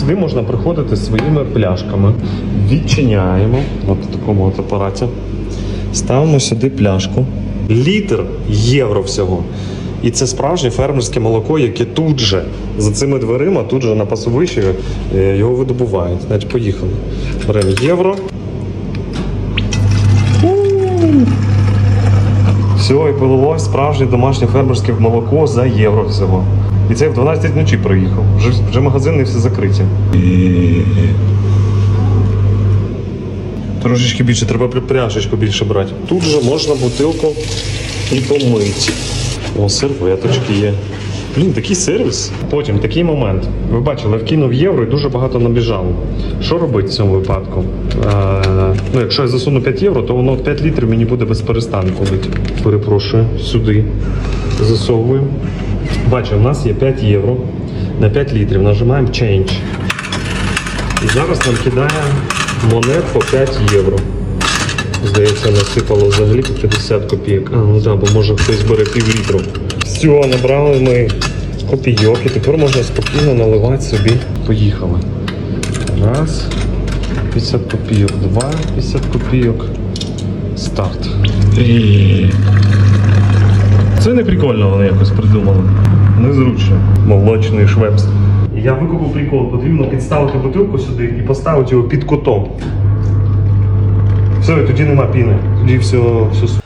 Сюди можна приходити своїми пляшками. Відчиняємо от в такому от апараті. Ставимо сюди пляшку. Літр євро всього. І це справжнє фермерське молоко, яке тут же за цими дверима, тут же на пасовищі е, його видобувають. Значить, поїхали. Беремо євро. Все, і полилось справжнє домашнє фермерське молоко за євро всього. І це я в 12 вночі приїхав. Вже, вже магазини всі закриті. Трошечки більше, треба пряшечку більше брати. Тут же можна бутилку і помити. О, серветочки є. Блін, такий сервіс. Потім такий момент. Ви бачили, вкинув євро і дуже багато набіжало. Що робити в цьому випадку? Ну, якщо я засуну 5 євро, то воно 5 літрів мені буде без перестанку бити. Перепрошую, сюди. Засовуємо. Бачимо, у нас є 5 євро на 5 літрів. Нажимаємо Change. І зараз нам кидає монет по 5 євро. Здається, насипало взагалі по 50 копійок. А, ну так, бо може хтось бере пів літру. Все, набрали ми копійок і тепер можна спокійно наливати собі. Поїхали. Раз. 50 копійок, два, 50 копійок. Старт. Це не прикольно вони якось придумали. Незручно. Молочний швепс. Я викупив прикол, потрібно підставити бутилку сюди і поставити його під кутом. Все, і тоді нема піни. Тоді все, все